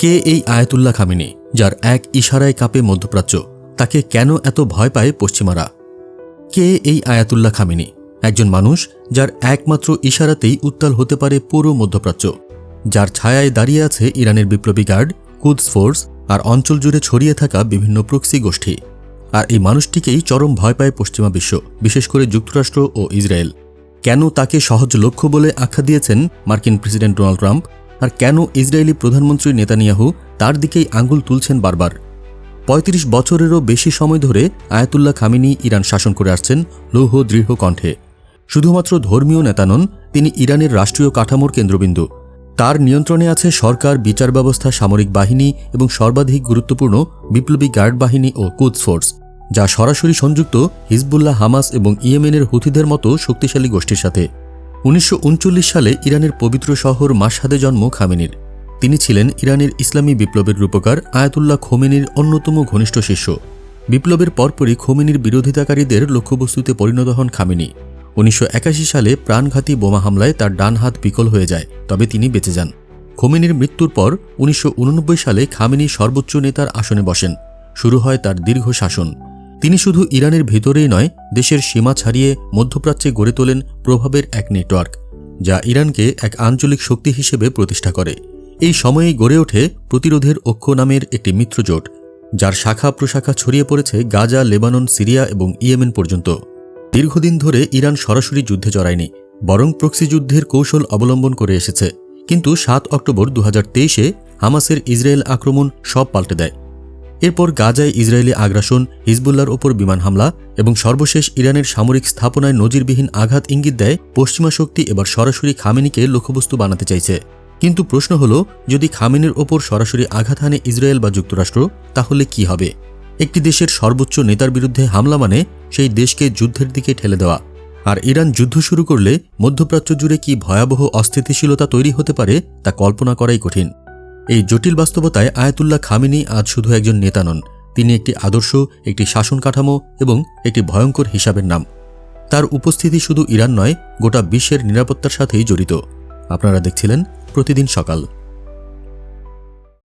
কে এই Ayatollah Khamenei, যার এক ইশারায় কাঁপে মধ্যপ্রাচ্য? তাকে কেন এত ভয় পায় পশ্চিমারা? কে এই আয়াতুল্লাহ খামিনি? একজন মানুষ যার একমাত্র ইশারাতেই উত্তাল হতে পারে পুরো মধ্যপ্রাচ্য, যার ছায়ায় দাঁড়িয়ে আছে ইরানের বিপ্লবী গার্ড, কুদস ফোর্স, আর অঞ্চল জুড়ে ছড়িয়ে থাকা বিভিন্ন প্রক্সি গোষ্ঠী। আর এই মানুষটিকেই চরম ভয় পায় পশ্চিমা বিশ্ব, বিশেষ করে যুক্তরাষ্ট্র ও ইসরায়েল। কেন তাকে সহজ লক্ষ্য বলে আখ্যা দিয়েছেন মার্কিন প্রেসিডেন্ট ডোনাল্ড ট্রাম্প? আর কেন ইসরায়েলি প্রধানমন্ত্রী নেতানিয়াহু তার দিকেই আঙ্গুল তুলছেন বারবার? ৩৫ বছরেরও বেশি সময় ধরে আয়াতুল্লাহ খামিনি ইরান শাসন করে আসছেন লৌহ দৃঢ় কণ্ঠে। শুধুমাত্র ধর্মীয় নেতা নন, তিনি ইরানের রাষ্ট্রীয় কাঠামোর কেন্দ্রবিন্দু। তার নিয়ন্ত্রণে আছে সরকার, বিচার ব্যবস্থা, সামরিক বাহিনী এবং সর্বাধিক গুরুত্বপূর্ণ বিপ্লবী গার্ড বাহিনী ও কুদস ফোর্স, যা সরাসরি সংযুক্ত হিজবুল্লাহ, হামাস এবং ইয়েমেনের হুথিদের মতো শক্তিশালী গোষ্ঠীর সাথে। উনিশশো উনচল্লিশ সালে ইরানের পবিত্র শহর মাসাদে জন্ম খামেনির। তিনি ছিলেন ইরানের ইসলামী বিপ্লবের রূপকার আয়াতুল্লাহ খোমেনির অন্যতম ঘনিষ্ঠ শিষ্য। বিপ্লবের পরপরই খোমেনির বিরোধিতাকারীদের লক্ষ্যবস্তুতে পরিণত হন খামেনি। উনিশশো একাশি সালে প্রাণঘাতী বোমা হামলায় তার ডান হাত বিকল হয়ে যায়, তবে তিনি বেঁচে যান। খোমেনির মৃত্যুর পর উনিশশো উননব্বই সালে খামেনি সর্বোচ্চ নেতার আসনে বসেন। শুরু হয় তার দীর্ঘ শাসন। তিনি শুধু ইরানের ভিতরেই নয়, দেশের সীমা ছাড়িয়ে মধ্যপ্রাচ্যে গড়ে তোলেন প্রভাবের এক নেটওয়ার্ক, যা ইরানকে এক আঞ্চলিক শক্তি হিসেবে প্রতিষ্ঠা করে। এই সময়েই গড়ে ওঠে প্রতিরোধের অক্ষ নামের একটি মিত্রজোট, যার শাখা প্রশাখা ছড়িয়ে পড়েছে গাজা, লেবানন, সিরিয়া এবং ইয়েমেন পর্যন্ত। দীর্ঘদিন ধরে ইরান সরাসরি যুদ্ধে জড়ায়নি, বরং প্রক্সি যুদ্ধের কৌশল অবলম্বন করে এসেছে। কিন্তু সাত অক্টোবর দু হামাসের ইসরায়েল আক্রমণ সব পাল্টে দেয়। এরপর গাজায় ইসরায়েলি আগ্রাসন হিজবুল্লার ওপর বিমান হামলা এবং সর্বশেষ ইরানের সামরিক স্থাপনায় নজিরবিহীন আঘাত ইঙ্গিত দেয় পশ্চিমা শক্তি এবার সরাসরি খামেনিকে লক্ষ্যবস্তু বানাতে চাইছে। কিন্তু প্রশ্ন হল, যদি খামেনের ওপর সরাসরি আঘাত হানে ইসরায়েল বা যুক্তরাষ্ট্র, তাহলে কি হবে? একটি দেশের সর্বোচ্চ নেতার বিরুদ্ধে হামলা মানে সেই দেশকে যুদ্ধের দিকে ঠেলে দেওয়া। আর ইরান যুদ্ধ শুরু করলে মধ্যপ্রাচ্য জুড়ে কি ভয়াবহ অস্থিতিশীলতা তৈরি হতে পারে, তা কল্পনা করাই কঠিন। এই জটিল বাস্তবতায় আয়াতুল্লাহ খামিনি আজ শুধু একজন নেতা নন, তিনি একটি আদর্শ, একটি শাসন কাঠামো এবং একটি ভয়ঙ্কর হিসাবের নাম। তার উপস্থিতি শুধু ইরান নয়, গোটা বিশ্বের নিরাপত্তার সাথেই জড়িত। আপনারা দেখছিলেন প্রতিদিন সকাল।